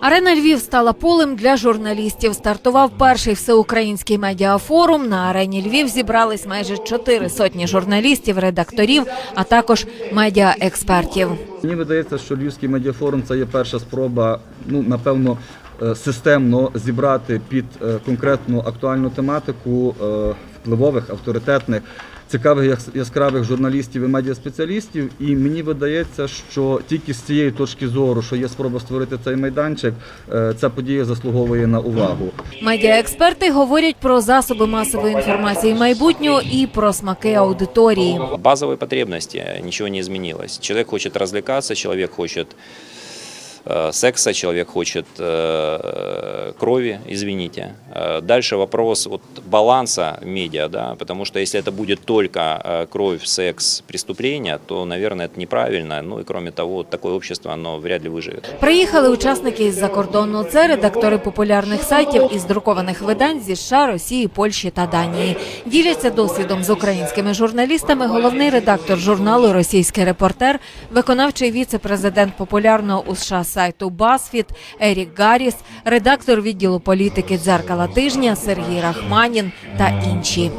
Арена Львів стала полем для журналістів. Стартував перший всеукраїнський медіафорум. На арені Львів зібрались майже чотири сотні журналістів, редакторів, а також медіаекспертів. Мені видається, що Львівський медіафорум це є перша спроба, ну напевно, системно зібрати під е, конкретну актуальну тематику е, впливових, авторитетних, цікавих яскравих журналістів і медіаспеціалістів. І мені видається, що тільки з цієї точки зору, що є спроба створити цей майданчик, е, ця подія заслуговує на увагу. Медіаексперти говорять про засоби масової інформації майбутнього і про смаки аудиторії. Базовые потребности, ничего не изменилось. Человек хочет развлекаться, человек хочет э, секса, человек хочет э, крови, извините. Э, Дальше вопрос вот баланса медиа, да, потому что если это будет только э, кровь, секс, преступления, то, наверное, это неправильно. Ну и кроме того, такое общество, оно вряд ли выживет. Приїхали учасники із-за кордону. Це редактори популярних сайтів із друкованих видань зі США, Росії, Польщі та Данії. Діляться досвідом з українськими журналістами. Головний редактор журналу Російський репортер, виконавчий віце-президент популярного у США сайту BuzzFeed Ерік Гарріс, редактор відділу політики дзеркала тижня Сергій Рахманін та інші.